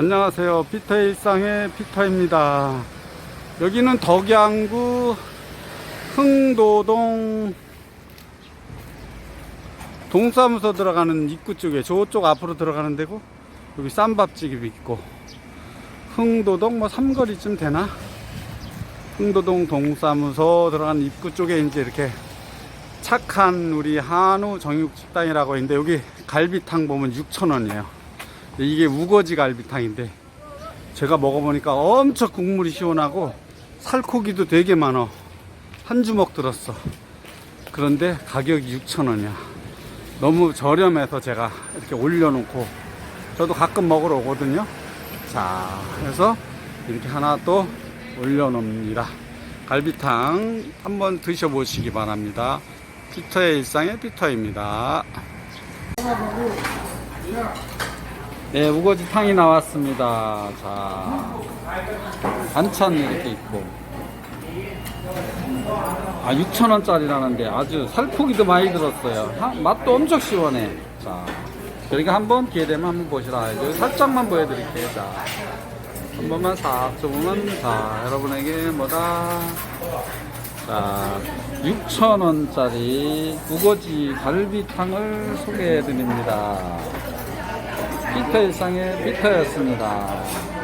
안녕하세요. 피터의 일상의 피터입니다. 여기는 덕양구 흥도동 동사무소 들어가는 입구 쪽에 저쪽 앞으로 들어가는 데고 여기 쌈밥집이 있고 흥도동 뭐 삼거리쯤 되나? 흥도동 동사무소 들어가는 입구 쪽에 이제 이렇게 착한 우리 한우 정육 식당이라고 있는데 여기 갈비탕 보면 6,000원이에요. 이게 우거지 갈비탕인데 제가 먹어보니까 엄청 국물이 시원하고 살코기도 되게 많어. 한 주먹 들었어. 그런데 가격이 6,000원이야. 너무 저렴해서 제가 이렇게 올려놓고 저도 가끔 먹으러 오거든요. 자, 그래서 이렇게 하나 또 올려놓습니다. 갈비탕 한번 드셔보시기 바랍니다. 피터의 일상의 피터입니다. 네, 우거지 탕이 나왔습니다. 자, 반찬 이렇게 있고. 아, 6,000원짜리라는데 아주 살코기도 많이 들었어요. 하- 맛도 엄청 시원해. 자, 그러니까 한번 기회 되면 한번 보시라. 살짝만 보여드릴게요. 자, 한 번만 싹 좁으면, 자, 여러분에게 뭐다. 자, 6,000원짜리 우거지 갈비탕을 소개해 드립니다. 피터 일상의 피터였습니다.